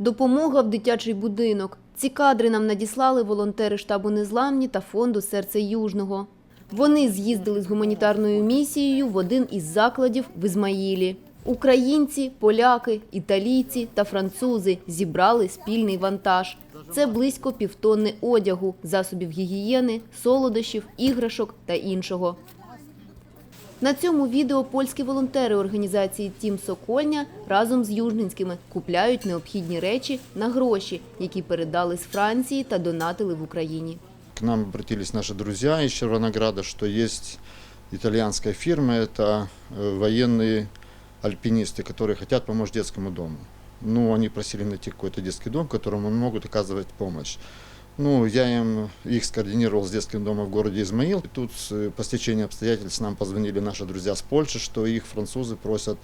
Допомога в дитячий будинок. Ці кадри нам надіслали волонтери штабу Незламні та фонду Серце Южного. Вони з'їздили з гуманітарною місією в один із закладів в Ізмаїлі. Українці, поляки, італійці та французи зібрали спільний вантаж. Це близько півтонни одягу, засобів гігієни, солодощів, іграшок та іншого. На цьому відео польські волонтери організації Тім Сокольня разом з южненськими купляють необхідні речі на гроші, які передали з Франції та донатили в Україні. К нам обратились наши друзья из Червонограда, что есть итальянская фирма, это э, военные альпинисты, которые хотят помочь детскому дому. Ну, они просили найти какой-то детский дом, которому могут оказывать помощь. Ну, я им их скоординировал с детским домом в городе Измаил. И тут по стечению обстоятельств нам позвонили наши друзья с Польши, что их французы просят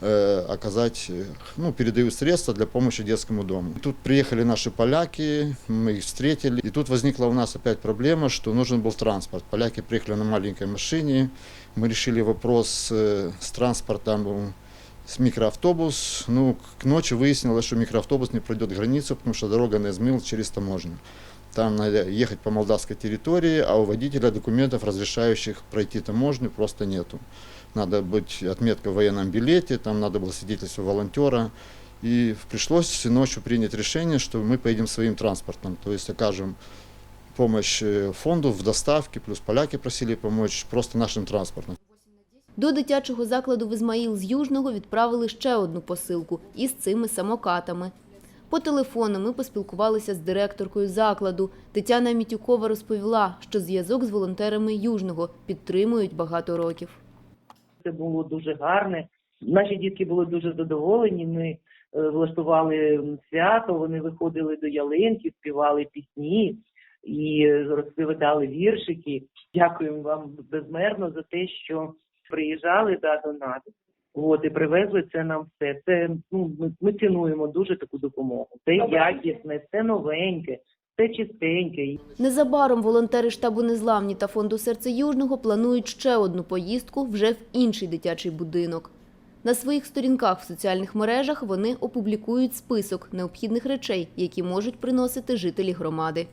э, оказать, э, ну, передают средства для помощи детскому дому. Тут приехали наши поляки, мы их встретили. И тут возникла у нас опять проблема, что нужен был транспорт. Поляки приехали на маленькой машине. Мы решили вопрос э, с транспортом с микроавтобус. Ну, к ночи выяснилось, что микроавтобус не пройдет границу, потому что дорога на Измаил через таможню. Там надо ехать по молдавской территории, а у водителя документов, разрешающих пройти таможню, просто нету. Надо быть отметка в военном билете, там надо было свидетельство волонтера. И пришлось ночью принять решение, что мы поедем своим транспортом, то есть окажем помощь э, фонду в доставке, плюс поляки просили помочь просто нашим транспортом. До дитячого закладу в Ізмаїл з Южного відправили ще одну посилку із цими самокатами. По телефону ми поспілкувалися з директоркою закладу. Тетяна Мітюкова розповіла, що зв'язок з волонтерами Южного підтримують багато років. Це було дуже гарне. Наші дітки були дуже задоволені. Ми е, влаштували свято. Вони виходили до ялинки, співали пісні і е, розповідали віршики. Дякуємо вам безмерно за те, що приїжджали да, до нас. От і привезли це нам все. Це ну ми, ми цінуємо дуже таку допомогу. Це якісне, це новеньке, це чистеньке. Незабаром волонтери штабу Незламні та фонду Серце Южного планують ще одну поїздку вже в інший дитячий будинок. На своїх сторінках в соціальних мережах вони опублікують список необхідних речей, які можуть приносити жителі громади.